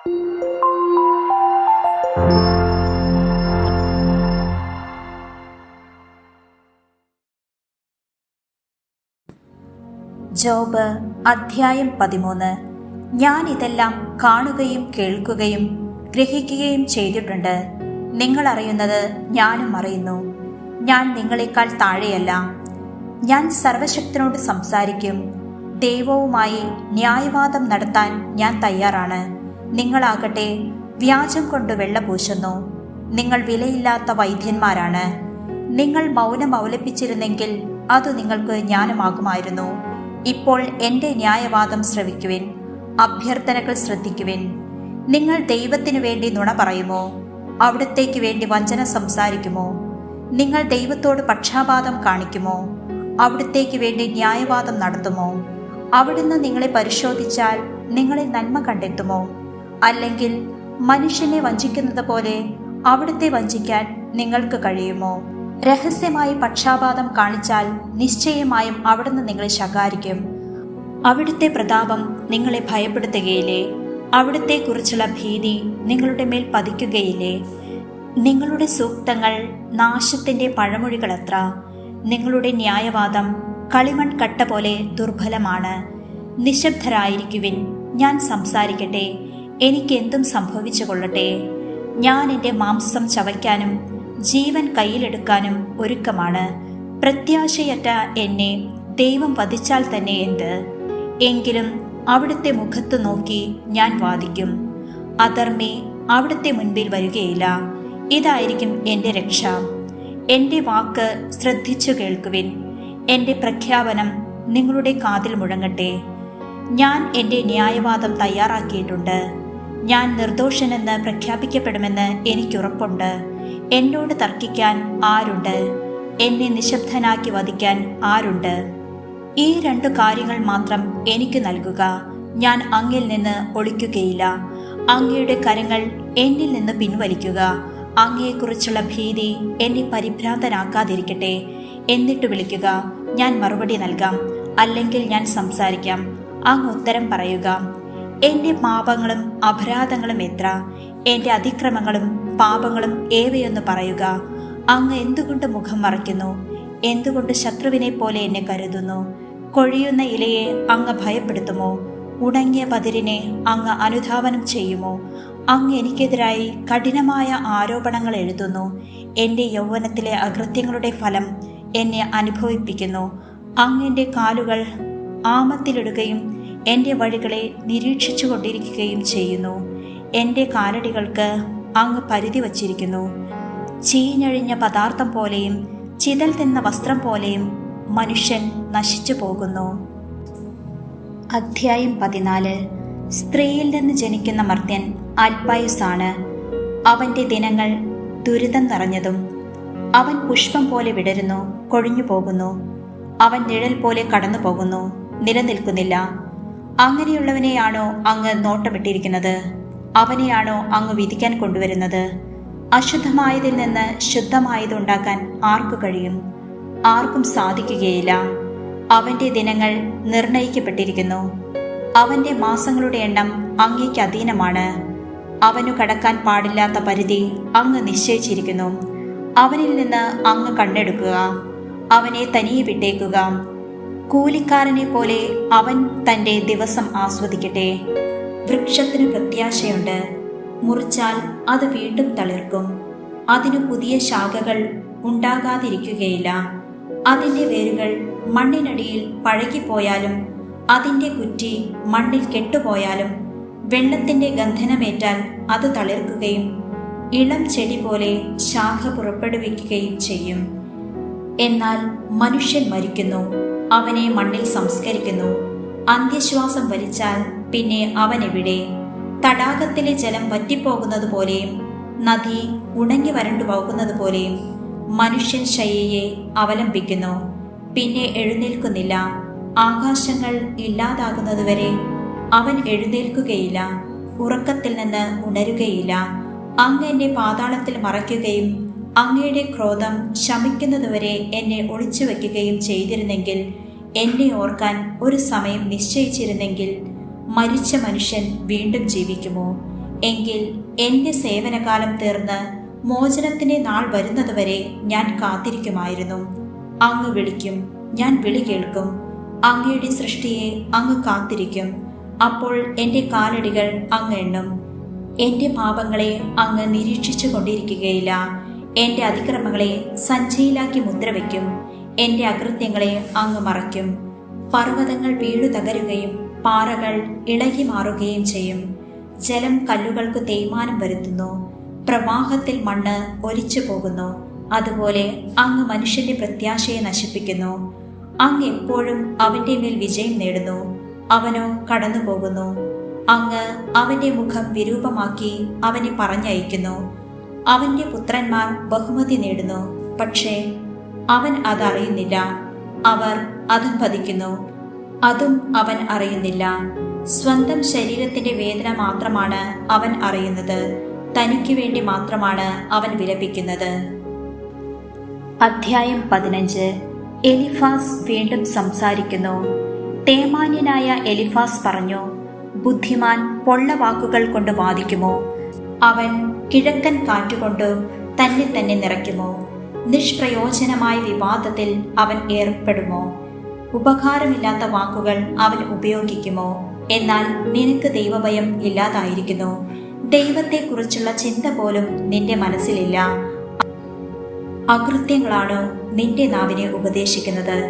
Job അധ്യായം പതിമൂന്ന്. ഞാൻ ഇതെല്ലാം കാണുകയും കേൾക്കുകയും ഗ്രഹിക്കുകയും ചെയ്തിട്ടുണ്ട്. നിങ്ങൾ അറിയുന്നത് ഞാനും അറിയുന്നു. ഞാൻ നിങ്ങളെക്കാൾ താഴെയല്ല. ഞാൻ സർവശക്തനോട് സംസാരിക്കും. ദൈവവുമായി ന്യായവാദം നടത്താൻ ഞാൻ തയ്യാറാണ്. നിങ്ങളാകട്ടെ വ്യാജം കൊണ്ട് വെള്ള പൂശുന്നു. നിങ്ങൾ വിലയില്ലാത്ത വൈദ്യന്മാരാണ്. നിങ്ങൾ മൗനം അവലപ്പിച്ചിരുന്നെങ്കിൽ അത് നിങ്ങൾക്ക് ജ്ഞാനമാകുമായിരുന്നു. ഇപ്പോൾ എന്റെ ന്യായവാദം ശ്രവിക്കുവിൻ അഭ്യർത്ഥനകൾ ശ്രദ്ധിക്കുവിൻ. നിങ്ങൾ ദൈവത്തിനു വേണ്ടി നുണ പറയുമോ? അവിടത്തേക്ക് വേണ്ടി വഞ്ചന സംസാരിക്കുമോ? നിങ്ങൾ ദൈവത്തോട് പക്ഷാപാതം കാണിക്കുമോ? അവിടത്തേക്ക് വേണ്ടി ന്യായവാദം നടത്തുമോ? അവിടുന്ന് നിങ്ങളെ പരിശോധിച്ചാൽ നിങ്ങളെ നന്മ കണ്ടെത്തുമോ? അല്ലെങ്കിൽ മനുഷ്യനെ വഞ്ചിക്കുന്നത് പോലെ അവിടുത്തെ വഞ്ചിക്കാൻ നിങ്ങൾക്ക് കഴിയുമോ? രഹസ്യമായി പക്ഷാപാതം കാണിച്ചാൽ നിശ്ചയമായും അവിടുന്ന് നിങ്ങളെ ശകാരിക്കും. അവിടുത്തെ പ്രതാപം നിങ്ങളെ ഭയപ്പെടുത്തുകയില്ലേ? അവിടുത്തെ കുറിച്ചുള്ള ഭീതി നിങ്ങളുടെ മേൽ പതിക്കുകയില്ലേ? നിങ്ങളുടെ സൂക്തങ്ങൾ നാശത്തിന്റെ പഴമൊഴികളത്ര. നിങ്ങളുടെ ന്യായവാദം കളിമൺ കട്ട പോലെ ദുർബലമാണ്. നിശബ്ദരായിരിക്കുവിൻ. ഞാൻ സംസാരിക്കട്ടെ. എനിക്കെന്തും സംഭവിച്ചു കൊള്ളട്ടെ ഞാൻ എന്റെ മാംസം ചവയ്ക്കാനും ജീവൻ കയ്യിലെടുക്കാനും ഒരുക്കമാണ്. പ്രത്യാശയറ്റ എന്നെ ദൈവം വധിച്ചാൽ തന്നെ എന്ത്? എങ്കിലും അവിടുത്തെ മുഖത്ത് നോക്കി ഞാൻ വാദിക്കും. അധർമ്മി അവിടുത്തെ മുൻപിൽ വരികയില്ല. ഇതായിരിക്കും എന്റെ രക്ഷ. എന്റെ വാക്ക് ശ്രദ്ധിച്ചു കേൾക്കുവിൻ. എന്റെ പ്രഖ്യാപനം നിങ്ങളുടെ കാതിൽ മുഴങ്ങട്ടെ. ഞാൻ എന്റെ ന്യായവാദം തയ്യാറാക്കിയിട്ടുണ്ട്. ഞാൻ നിർദോഷനെന്ന് പ്രഖ്യാപിക്കപ്പെടുമെന്ന് എനിക്കുറപ്പുണ്ട്. എന്നോട് തർക്കിക്കാൻ ആരുണ്ട്? എന്നെ നിശബ്ദനാക്കി വധിക്കാൻ ആരുണ്ട്? ഈ രണ്ടു കാര്യങ്ങൾ മാത്രം എനിക്ക് നൽകുക. ഞാൻ അങ്ങിൽ നിന്ന് ഒളിക്കുകയില്ല. അങ്ങയുടെ കരങ്ങൾ എന്നിൽ നിന്ന് പിൻവലിക്കുക. അങ്ങയെക്കുറിച്ചുള്ള ഭീതി എന്നെ പരിഭ്രാന്തനാക്കാതിരിക്കട്ടെ. എന്നിട്ട് വിളിക്കുക. ഞാൻ മറുപടി നൽകാം. അല്ലെങ്കിൽ ഞാൻ സംസാരിക്കാം. അങ്ങ് ഉത്തരം പറയുക. എന്റെ പാപങ്ങളും അപരാധങ്ങളും എത്ര? എന്റെ അതിക്രമങ്ങളും പാപങ്ങളും ഏവയൊന്ന് പറയുക. അങ്ങ് എന്തുകൊണ്ട് മുഖം മറയ്ക്കുന്നു? എന്തുകൊണ്ട് ശത്രുവിനെ പോലെ എന്നെ കരുതുന്നു? കൊഴിയുന്ന ഇലയെ അങ്ങ് ഭയപ്പെടുത്തുമോ? ഉണങ്ങിയ പതിരിനെ അങ്ങ് അനുധാവനം ചെയ്യുമോ? അങ്ങ് എനിക്കെതിരായി കഠിനമായ ആരോപണങ്ങൾ എഴുതുന്നു. എന്റെ യൗവനത്തിലെ അകൃത്യങ്ങളുടെ ഫലം എന്നെ അനുഭവിപ്പിക്കുന്നു. അങ്ങ് കാലുകൾ ആമത്തിലിടുകയും എന്റെ വഴികളെ നിരീക്ഷിച്ചു കൊണ്ടിരിക്കുകയും ചെയ്യുന്നു. എന്റെ കാലടികൾക്ക് അങ്ങ് പരിധി വച്ചിരിക്കുന്നു. ചീഞ്ഞഴിഞ്ഞ പദാർത്ഥം പോലെയും ചിതൽ തിന്ന വസ്ത്രം പോലെയും മനുഷ്യൻ നശിച്ചു പോകുന്നു. അധ്യായം പതിനാല്. സ്ത്രീയിൽ നിന്ന് ജനിക്കുന്ന മർത്യൻ അൽപായുസാണ് അവന്റെ ദിനങ്ങൾ ദുരിതം നിറഞ്ഞതും അവൻ പുഷ്പം പോലെ വിടരുന്നു കൊഴിഞ്ഞു പോകുന്നു അവൻ നിഴൽ പോലെ കടന്നു പോകുന്നു നിലനിൽക്കുന്നില്ല. അങ്ങനെയുള്ളവനെയാണോ അങ്ങ് നോട്ടമിട്ടിരിക്കുന്നത്? അവനെയാണോ അങ്ങ് വിധിക്കാൻ കൊണ്ടുവരുന്നത്? അശുദ്ധമായതിൽ നിന്ന് ശുദ്ധമായത് ഉണ്ടാക്കാൻ ആർക്കു കഴിയും? ആർക്കും സാധിക്കുകയില്ല. അവന്റെ ദിനങ്ങൾ നിർണയിക്കപ്പെട്ടിരിക്കുന്നു. അവന്റെ മാസങ്ങളുടെ എണ്ണം അങ്ങേക്ക് അധീനമാണ്. അവനു കടക്കാൻ പാടില്ലാത്ത പരിധി അങ്ങ് നിശ്ചയിച്ചിരിക്കുന്നു. അവനിൽ നിന്ന് അങ്ങ് കണ്ടെടുക്കുക അവനെ തനിയെ വിട്ടേക്കുക. കൂലിക്കാരനെ പോലെ അവൻ തന്റെ ദിവസം ആസ്വദിക്കട്ടെ. വൃക്ഷത്തിന് പ്രത്യാശയുണ്ട്. മുറിച്ചാൽ അത് വീണ്ടും തളിർക്കും. അതിനു പുതിയ ശാഖകൾ ഉണ്ടാകാതിരിക്കുകയില്ല. അതിന്റെ വേരുകൾ മണ്ണിനടിയിൽ പഴകിപ്പോയാലും അതിന്റെ കുറ്റി മണ്ണിൽ കെട്ടുപോയാലും വെള്ളത്തിന്റെ ഗന്ധനമേറ്റാൽ അത് തളിർക്കുകയും ഇളം ചെടി പോലെ ശാഖ പുറപ്പെടുവിക്കുകയും ചെയ്യും. എന്നാൽ മനുഷ്യൻ മരിക്കുന്നു. അവനെ മണ്ണിൽ സംസ്കരിക്കുന്നു. അന്ത്യശ്വാസം വലിച്ചാൽ പിന്നെ അവൻ എവിടെ തടാകത്തിലെ ജലം വറ്റിപ്പോകുന്നത് പോലെയും നദി ഉണങ്ങി വരണ്ടു പോകുന്നത് പോലെയും മനുഷ്യൻ ശയ്യയെ അവലംബിക്കുന്നു. പിന്നെ എഴുന്നേൽക്കുന്നില്ല. ആകാശങ്ങൾ ഇല്ലാതാകുന്നതുവരെ അവൻ എഴുന്നേൽക്കുകയില്ല. ഉറക്കത്തിൽ നിന്ന് ഉണരുകയില്ല. അങ്ങ് എന്നെ പാതാളത്തിൽ മറയ്ക്കുകയും അങ്ങയുടെ ക്രോധം ശമിക്കുന്നതുവരെ എന്നെ ഒളിച്ചു വയ്ക്കുകയും ചെയ്തിരുന്നെങ്കിൽ എന്നെ ഓർക്കാൻ ഒരു സമയം നിശ്ചയിച്ചിരുന്നെങ്കിൽ മരിച്ച മനുഷ്യൻ വീണ്ടും ജീവിക്കുമോ? എങ്കിൽ എന്റെ സേവനകാലം തീർന്ന് മോചനത്തിന്റെ നാൾ വരുന്നതുവരെ ഞാൻ കാത്തിരിക്കുമായിരുന്നു. അങ്ങ് വിളിക്കും ഞാൻ വിളി കേൾക്കും. അങ്ങയുടെ സൃഷ്ടിയെ അങ്ങ് കാത്തിരിക്കും. അപ്പോൾ എന്റെ കാലടികൾ അങ്ങ് എണ്ണും. എന്റെ പാപങ്ങളെ അങ്ങ് നിരീക്ഷിച്ചു കൊണ്ടിരിക്കുകയില്ല എന്റെ അതിക്രമങ്ങളെ സഞ്ചയിലാക്കി മുദ്രവെക്കും. എന്റെ അകൃത്യങ്ങളെ അങ്ങ് മറയ്ക്കും. പർവതങ്ങൾ വീടു തകരുകയും പാറകൾ ഇളകി മാറുകയും ചെയ്യും. ജലം കല്ലുകൾക്ക് തേയ്മാനം വരുത്തുന്നു. പ്രവാഹത്തിൽ മണ്ണ് ഒലിച്ചു പോകുന്നു. അതുപോലെ അങ്ങ് മനുഷ്യന്റെ പ്രത്യാശയെ നശിപ്പിക്കുന്നു. അങ്ങ് എപ്പോഴും അവന്റെ മേൽ വിജയം നേടുന്നു. അവനോ കടന്നുപോകുന്നു. അങ്ങ് അവന്റെ മുഖം വിരൂപമാക്കി അവനെ പറഞ്ഞയക്കുന്നു. അവന്റെ പുത്രന്മാർ ബഹുമതി നേടുന്നു. പക്ഷേ അവൻ അതറിയുന്നില്ല അവർ അതും പതിക്കുന്നു. അതും അവൻ അറിയുന്നില്ല. സ്വന്തം ശരീരത്തിന്റെ വേദന മാത്രമാണ് അവൻ അറിയുന്നത്. തനിക്ക് വേണ്ടി മാത്രമാണ് അവൻ വിലപിക്കുന്നത്. അധ്യായം പതിനഞ്ച്. എലിഫാസ് വീണ്ടും സംസാരിക്കുന്നു. തേമാന്യനായ എലിഫാസ് പറഞ്ഞു ബുദ്ധിമാൻ പൊള്ള വാക്കുകൾ കൊണ്ട് വാദിക്കുമോ? അവൻ കിഴക്കൻ കാറ്റുകൊണ്ട് തന്നെ തന്നെ നിറയ്ക്കുമോ? നിഷ്പ്രയോജനമായ വിവാദത്തിൽ അവൻ ഏർപ്പെടുമോ? ഉപകാരമില്ലാത്ത വാക്കുകൾ അവൻ ഉപയോഗിക്കുമോ? എന്നാൽ നിനക്ക് ദൈവഭയം ഇല്ലാതായിരിക്കുന്നു. ദൈവത്തെക്കുറിച്ചുള്ള ചിന്ത പോലും നിന്റെ മനസ്സിലില്ല. അകൃത്യങ്ങളാണ് നിന്റെ നാവിനെ ഉപദേശിക്കുന്നത്.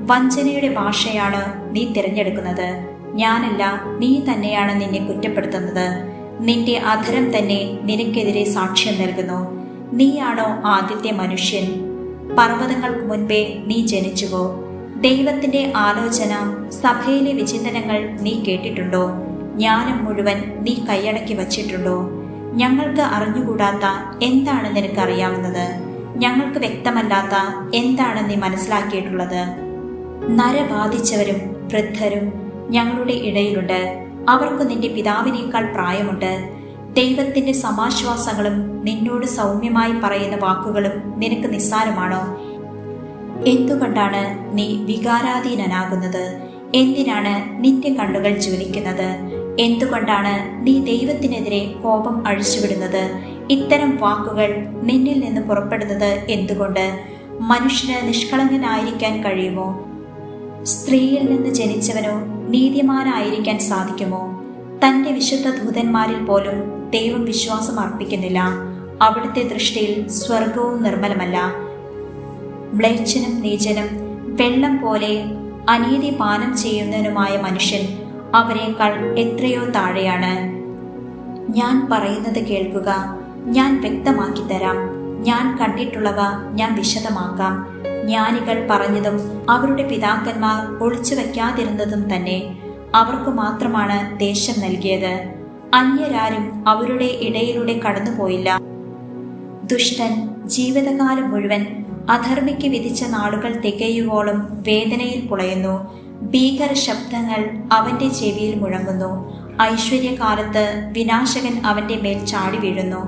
വഞ്ചനയുടെ ഭാഷയാണ് നീ തിരഞ്ഞെടുക്കുന്നത്. ഞാനല്ല നീ തന്നെയാണ് നിന്നെ കുറ്റപ്പെടുത്തുന്നത്. നിന്റെ അധരം തന്നെ നിനക്കെതിരെ സാക്ഷ്യം നൽകുന്നു. നീയാണോ ആദ്യത്തെ മനുഷ്യൻ? പർവതങ്ങൾക്ക് മുൻപേ നീ ജനിച്ചുവോ? ദൈവത്തിന്റെ ആലോചന സഭയിലെ വിചിന്തനങ്ങൾ നീ കേട്ടിട്ടുണ്ടോ? ജ്ഞാനം മുഴുവൻ നീ കൈയടക്കി വച്ചിട്ടുണ്ടോ? ഞങ്ങൾക്ക് അറിഞ്ഞുകൂടാത്ത എന്താണ് നിനക്ക് നിനക്കറിയാവുന്നത്? ഞങ്ങൾക്ക് വ്യക്തമല്ലാത്ത എന്താണ് നീ മനസ്സിലാക്കിയിട്ടുള്ളത്? നരബാധിച്ചവരും വൃദ്ധരും ഞങ്ങളുടെ ഇടയിലുണ്ട്. അവർക്ക് നിന്റെ പിതാവിനേക്കാൾ പ്രായമുണ്ട്. ദൈവത്തിന്റെ സമാശ്വാസങ്ങളും നിന്നോട് സൗമ്യമായി പറയുന്ന വാക്കുകളും നിനക്ക് നിസ്സാരമാണോ? എന്തുകൊണ്ടാണ് നീ വികാരാധീനനാകുന്നത്? എന്തിനാണ് നിന്റെ കണ്ണുകൾ ജ്വലിക്കുന്നത്? എന്തുകൊണ്ടാണ് നീ ദൈവത്തിനെതിരെ കോപം അഴിച്ചുവിടുന്നത്? ഇത്തരം വാക്കുകൾ നിന്നിൽ നിന്ന് പുറപ്പെടുന്നത് എന്തുകൊണ്ട്? മനുഷ്യന് നിഷ്കളങ്കനായിരിക്കാൻ കഴിയുമോ? സ്ത്രീയിൽ നിന്ന് ജനിച്ചവനോ നീതിമാനായിരിക്കാൻ സാധിക്കുമോ? തന്റെ വിശുദ്ധ ദൂതന്മാരിൽ പോലും ദൈവം വിശ്വാസം അർപ്പിക്കുന്നില്ല. അവിടുത്തെ ദൃഷ്ടിയിൽ സ്വർഗവും നിർമ്മലമല്ല. മ്ലേച്ഛനും നീചനും വെള്ളം പോലെ അനീതി പാനം ചെയ്യുന്നതിനുമായ മനുഷ്യൻ അവരെക്കാൾ എത്രയോ താഴെയാണ്. ഞാൻ പറയുന്നത് കേൾക്കുക ഞാൻ വ്യക്തമാക്കി തരാം ഞാൻ കണ്ടിട്ടുള്ളവ ഞാൻ വിശദമാക്കാം. ജ്ഞാനികൾ പറഞ്ഞതും അവരുടെ പിതാക്കന്മാർ ഒളിച്ചു വയ്ക്കാതിരുന്നതും തന്നെ അവർക്ക് മാത്രമാണ് ദേശം നൽകിയത്. അന്യരാരും അവരുടെ ഇടയിലൂടെ കടന്നുപോയില്ല. ദുഷ്ടൻ ജീവിതകാലം മുഴുവൻ അധർമ്മിക്ക് വിധിച്ച നാളുകൾ തികയുവോളം വേദനയിൽ പുളയുന്നു. ഭീകര ശബ്ദങ്ങൾ അവന്റെ ചെവിയിൽ മുഴങ്ങുന്നു. ഐശ്വര്യകാലത്ത് വിനാശകൻ അവന്റെ മേൽ ചാടി വീഴുന്നു.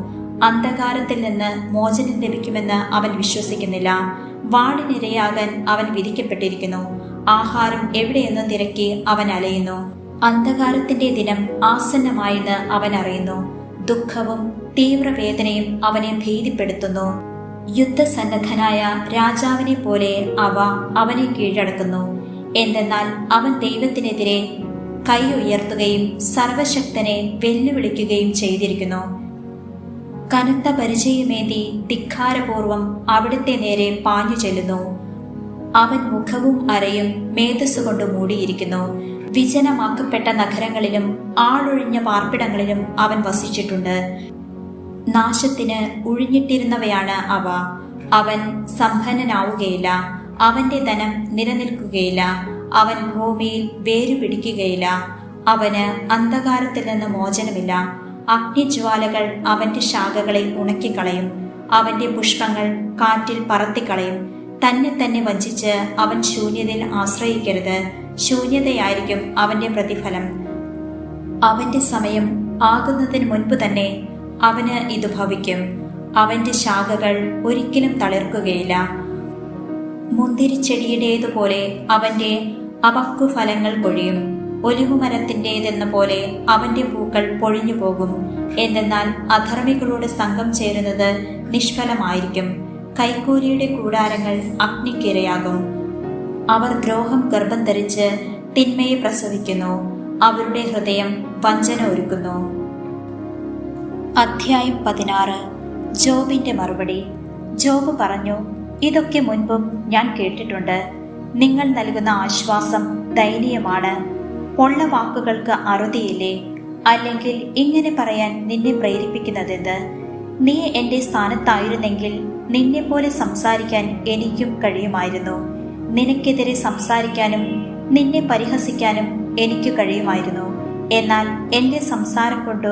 അന്ധകാരത്തിൽ നിന്ന് മോചനം ലഭിക്കുമെന്ന് അവൻ വിശ്വസിക്കുന്നില്ല. വാടിനിരയാകാൻ അവൻ വിധിക്കപ്പെട്ടിരിക്കുന്നു. ആഹാരം എവിടെയെന്ന് തിരക്കി അവൻ അലയുന്നു. അന്ധകാരത്തിന്റെ ദിനം ആസന്നമായെന്ന് അവൻ അറിയുന്നു. ദുഃഖവും തീവ്രവേദനയും അവനെ ഭീതിപ്പെടുത്തുന്നു. യുദ്ധസന്നദ്ധനായ രാജാവിനെ പോലെ അവ അവനെ കീഴടക്കുന്നു. എന്തെന്നാൽ അവൻ ദൈവത്തിനെതിരെ കൈ ഉയർത്തുകയും സർവശക്തനെ വെല്ലുവിളിക്കുകയും ചെയ്തിരിക്കുന്നു. കനത്ത പരിചയമേന്തി ധിക്കാരപൂർവം അവിടുത്തെ നേരെ പാഞ്ഞു ചെല്ലുന്നു. അവൻ മുഖവും അരയും മേധസ്സുകൊണ്ട് മൂടിയിരിക്കുന്നു. വിജനമാക്കപ്പെട്ട നഗരങ്ങളിലും ആളൊഴിഞ്ഞ പാർപ്പിടങ്ങളിലും അവൻ വസിച്ചിട്ടുണ്ട്. നാശത്തിന് ഉഴിഞ്ഞിട്ടിരുന്നവയാണ് അവ. അവൻ സമ്പന്നനാവുകയില്ല. അവന്റെ ധനം നിലനിൽക്കുകയില്ല. അവൻ ഭൂമിയിൽ വേരുപിടിക്കുകയില്ല. അവന് അന്ധകാരത്തിൽ നിന്ന് മോചനമില്ല. അഗ്നിജ്വാലകൾ അവന്റെ ശാഖകളെ ഉണക്കിക്കളയും. അവന്റെ പുഷ്പങ്ങൾ കാറ്റിൽ പറത്തിക്കളയും. തന്നെ തന്നെ വഞ്ചിച്ച് അവൻ ശൂന്യതയിൽ ആശ്രയിക്കരുത്. ശൂന്യതയായിരിക്കും അവന്റെ പ്രതിഫലം. അവന്റെ സമയം ആകുന്നതിന് മുൻപ് തന്നെ അവന് ഇത് ഭവിക്കും. അവന്റെ ശാഖകൾ ഒരിക്കലും തളിർക്കുകയില്ല. മുന്തിരിച്ചെടിയുടേതുപോലെ അവന്റെ അപക്കു ഫലങ്ങൾ കൊഴിയും. ഒലിവുമരത്തിന്റെതെന്ന പോലെ അവന്റെ പൂക്കൾ പൊഴിഞ്ഞു പോകും. എന്തെന്നാൽ അധർമ്മികളോട് സംഘം ചേരുന്നത് നിഷ്ഫലമായിരിക്കും. കൈക്കൂലിയുടെ കൂടാരങ്ങൾ അഗ്നിക്കിരയാകും അവർ ദ്രോഹം ഗർഭം ധരിച്ച് തിന്മയെ പ്രസവിക്കുന്നു. അവരുടെ ഹൃദയം വഞ്ചന ഒരുക്കുന്നു. അധ്യായം പതിനാറ്. ജോബിന്റെ മറുപടി. ജോബ് പറഞ്ഞു ഇതൊക്കെ മുൻപും ഞാൻ കേട്ടിട്ടുണ്ട്. നിങ്ങൾ നൽകുന്ന ആശ്വാസം ദയനീയമാണ്. പൊള്ള വാക്കുകൾക്ക് അറുതിയില്ലേ? അല്ലെങ്കിൽ ഇങ്ങനെ പറയാൻ നിന്നെ പ്രേരിപ്പിക്കുന്നതെന്ത്? നീ എന്റെ സ്ഥാനത്തായിരുന്നെങ്കിൽ നിന്നെ പോലെ സംസാരിക്കാൻ എനിക്കും കഴിയുമായിരുന്നു. നിനക്കെതിരെ സംസാരിക്കാനും നിന്നെ പരിഹസിക്കാനും എനിക്ക് കഴിയുമായിരുന്നു. എന്നാൽ എന്റെ സംസാരം കൊണ്ട്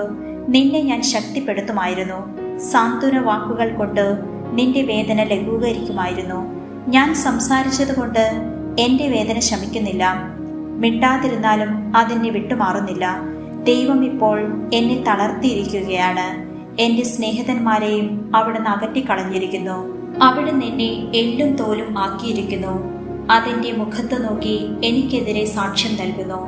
നിന്നെ ഞാൻ ശക്തിപ്പെടുത്തുമായിരുന്നു. സാന്ത്വന വാക്കുകൾ കൊണ്ട് നിന്റെ വേദന ലഘൂകരിക്കുമായിരുന്നു. ഞാൻ സംസാരിച്ചതുകൊണ്ട് എന്റെ വേദന ശമിക്കുന്നില്ല. മിണ്ടാതിരുന്നാലും അതെന്നെ വിട്ടുമാറുന്നില്ല. ദൈവം ഇപ്പോൾ എന്നെ തളർത്തിയിരിക്കുകയാണ്. എന്റെ സ്നേഹിതന്മാരെയും അവിടുന്ന് അകറ്റിക്കളഞ്ഞിരിക്കുന്നു. അവിടുന്ന് എന്നെ എല്ലും തോലും ആക്കിയിരിക്കുന്നു. അതെന്റെ മുഖത്ത് നോക്കി എനിക്കെതിരെ സാക്ഷ്യം നൽകുന്നു.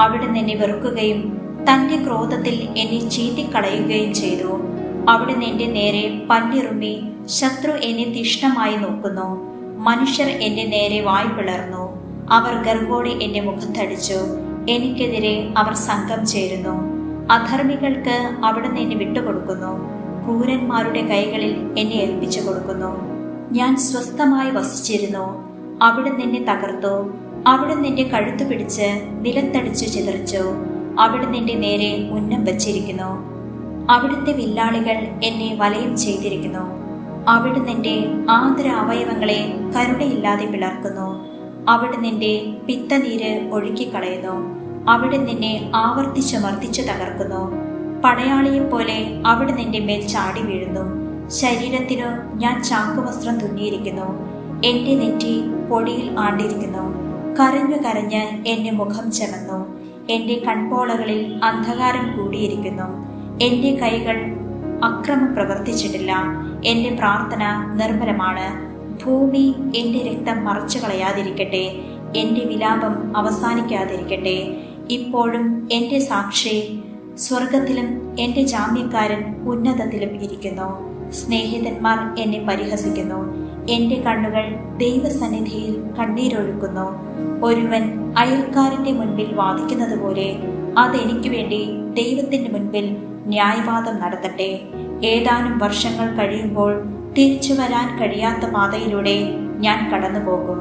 അവിടുന്ന് എന്നെ വെറുക്കുകയും തന്റെ ക്രോധത്തിൽ എന്നെ ചീറ്റിക്കളയുകയും ചെയ്തു. അവിടുന്ന് എന്റെ നേരെ പല്ലിറുമ്മി ശത്രു എന്നെ തീഷ്ണമായി നോക്കുന്നു. മനുഷ്യർ എന്റെ നേരെ വായ് പിളർന്നു. അവർ ഗർവോടെ എന്റെ മുഖം തടിച്ചു. എനിക്കെതിരെ അവർ സംഘം ചേരുന്നു. അധർമ്മികൾക്ക് അവിടുന്ന് എന്നെ വിട്ടുകൊടുക്കുന്നു. ക്രൂരന്മാരുടെ കൈകളിൽ എന്നെ ഏൽപ്പിച്ചു കൊടുക്കുന്നു. ഞാൻ സ്വസ്ഥമായി വസിച്ചിരുന്നു. അവിടുന്ന് എന്നെ തകർത്തു. അവിടുന്ന് എന്റെ കഴുത്തു പിടിച്ച് നിലത്തടിച്ചു ചിതറിച്ചു. അവിടുന്ന് എന്റെ നേരെ ഉന്നം വച്ചിരിക്കുന്നു. അവിടുത്തെ വില്ലാളികൾ എന്നെ വലയം ചെയ്തിരിക്കുന്നു. അവിടുന്ന് എന്റെ ആന്തര അവയവങ്ങളെ കരുണയില്ലാതെ പിളർക്കുന്നു. അവിടുന്ന് നിന്റെ പിത്തനീര് ഒഴുക്കിക്കളയുന്നു. അവിടെ നിന്നെ ആവർത്തിച്ച് മർദ്ദിച്ചു തകർക്കുന്നു. പടയാളിയെപ്പോലെ അവിടെ നിന്റെ മേൽ ചാടി വീഴുന്നു. ശരീരത്തിനു ഞാൻ ചാക്കുവസ്ത്രം തുന്നിയിരിക്കുന്നു. എന്റെ നെറ്റി പൊടിയിൽ ആണ്ടിരിക്കുന്നു. കരഞ്ഞു കരഞ്ഞ് എന്റെ മുഖം ചെമന്നു. എന്റെ കൺപോളകളിൽ അന്ധകാരം കൂടിയിരിക്കുന്നു. എന്റെ കൈകൾ അക്രമം പ്രവർത്തിച്ചിട്ടില്ല. എന്റെ പ്രാർത്ഥന നിർമ്മലമാണ്. ഭൂമി എന്റെ രക്തം മറച്ചു കളയാതിരിക്കട്ടെ എന്റെ വിലാപം അവസാനിക്കാതിരിക്കട്ടെ. ഇപ്പോഴും എന്റെ സാക്ഷി സ്വർഗത്തിലും എന്റെ ജാമ്യക്കാരൻ ഉന്നതത്തിലും ഇരിക്കുന്നു. സ്നേഹിതന്മാർ എന്നെ പരിഹസിക്കുന്നു. എന്റെ കണ്ണുകൾ ദൈവസന്നിധിയിൽ കണ്ണീരൊഴുക്കുന്നു. ഒരുവൻ അയൽക്കാരന്റെ മുൻപിൽ വാദിക്കുന്നത് പോലെ അതെനിക്ക് വേണ്ടി ദൈവത്തിന്റെ മുൻപിൽ ന്യായവാദം നടത്തട്ടെ. ഏതാനും വർഷങ്ങൾ കഴിയുമ്പോൾ തിരിച്ചു വരാൻ കഴിയാത്ത പാതയിലൂടെ ഞാൻ കടന്നു പോകും